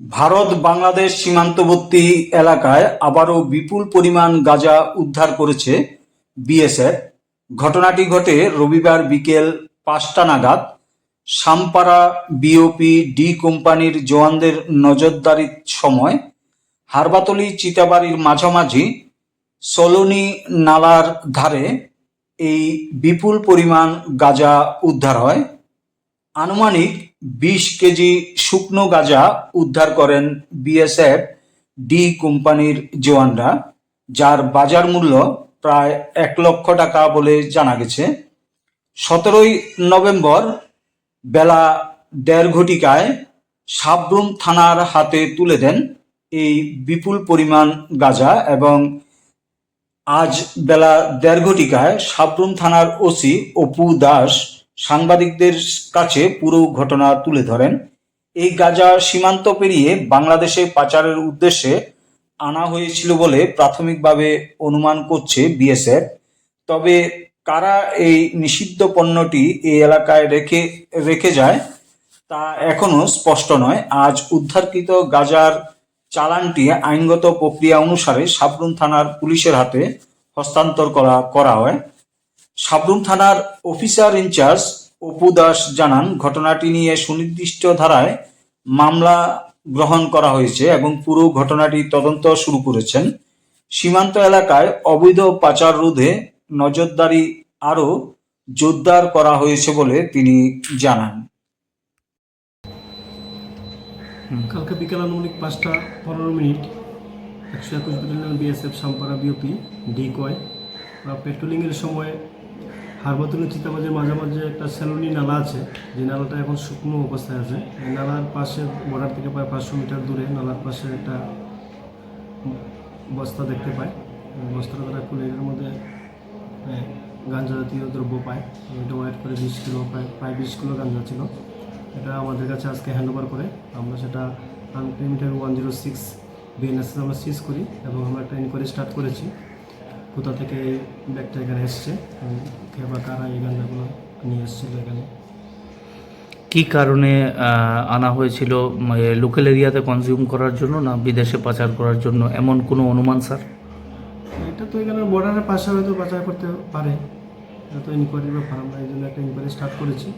ভারত বাংলাদেশ সীমান্তবর্তী এলাকায় আবারও বিপুল পরিমাণ গাঁজা উদ্ধার করেছে বিএসএফ। ঘটনাটি ঘটে রবিবার বিকেল পাঁচটা নাগাদ। সামপাড়া বিওপি ডি কোম্পানির জওয়ানদের নজরদারির সময় হারবাতলি চিতাবাড়ির মাঝামাঝি সলোনি নালার ধারে এই বিপুল পরিমাণ গাঁজা উদ্ধার হয়। আনুমানিক বিশ কেজি শুকনো গাঁজা উদ্ধার করেন বিএসএফ ডি কোম্পানির জওয়ানরা, যার বাজার মূল্য প্রায় এক লক্ষ টাকা বলে জানা গেছে। সতেরোই নভেম্বর বেলা দেড় ঘটিকায় সাবরুম থানার হাতে তুলে দেন এই বিপুল পরিমাণ গাঁজা এবং আজ বেলা দেড় ঘটিকায় সাবরুম থানার ওসি অপু দাস সাংবাদিকদের কাছে পুরো ঘটনা তুলে ধরেন। এই গাঁজা সীমান্ত পেরিয়ে বাংলাদেশে পাচারের উদ্দেশ্যে আনা হয়েছিল বলে প্রাথমিকভাবে অনুমান করছে বিএসএফ। তবে কারা এই নিষিদ্ধ পণ্যটি এই এলাকায় রেখে রেখে যায় তা এখনও স্পষ্ট নয়। আজ উদ্ধারকৃত গাজার চালানটি আইনগত প্রক্রিয়া অনুসারে সাবরুম থানার পুলিশের হাতে হস্তান্তর করা করা হয়। সাবরুম থানার অফিসার ইনচার্জ অপু দাস জানান ঘটনাটি নিয়ে সুনির্দিষ্ট ধারায় মামলা গ্রহণ করা হয়েছে এবং পুরো ঘটনাটি তদন্ত শুরু করেছেন। সীমান্ত এলাকায় অবৈধ পাচার রোধে নজরদারি আরও জোরদার করা হয়েছে বলে তিনি জানান। কালকে বিকেল আনুমানিক পাঁচটা পনেরো মিনিট একশো একুশ বিএসএফ সাম্পারা বিওপি ডি কয় পেট্রোলিংয়ের সময় হারবাতুল চিতাবাজের মাঝামাঝি একটা স্যালোনি নালা আছে। যে নালাটা এখন শুকনো অবস্থায় আছে। নালার পাশে বর্ডার থেকে প্রায় পাঁচশো মিটার দূরে নালার পাশে একটা বস্তা দেখতে পায় বস্তাটা তারা খুলে এর মধ্যে গাঞ্জা জাতীয় দ্রব্য পায়। এটা ওয়েট করে বিশ কিলো, প্রায় প্রায় বিশ কিলো গাঞ্জা ছিল। এটা আমাদের কাছে আজকে হ্যান্ড ওভার করে। আমরা সেটা unlimited one zero six BNS আমরা সিজ করি এবং আমরা একটা ইনকোয়ারি স্টার্ট করেছি। কোথা থেকে ব্যাগটা এখানে এসছে? কে বা কারা এই গাঞ্জাগুলো নিয়ে এসেছিল এখানে? কি কারণে আনা হয়েছিল লোকাল এরিয়াতে কনজিউম করার জন্য না বিদেশে পাচার করার জন্য? এমন কোনো অনুমান স্যার এটা তো এখানে বর্ডারের পাশে হয়তো পাচার করতে পারে। এটা তো ইনকোয়ারির ব্যাপার আমরা এই জন্য একটা ইনকোয়ারি স্টার্ট করেছি।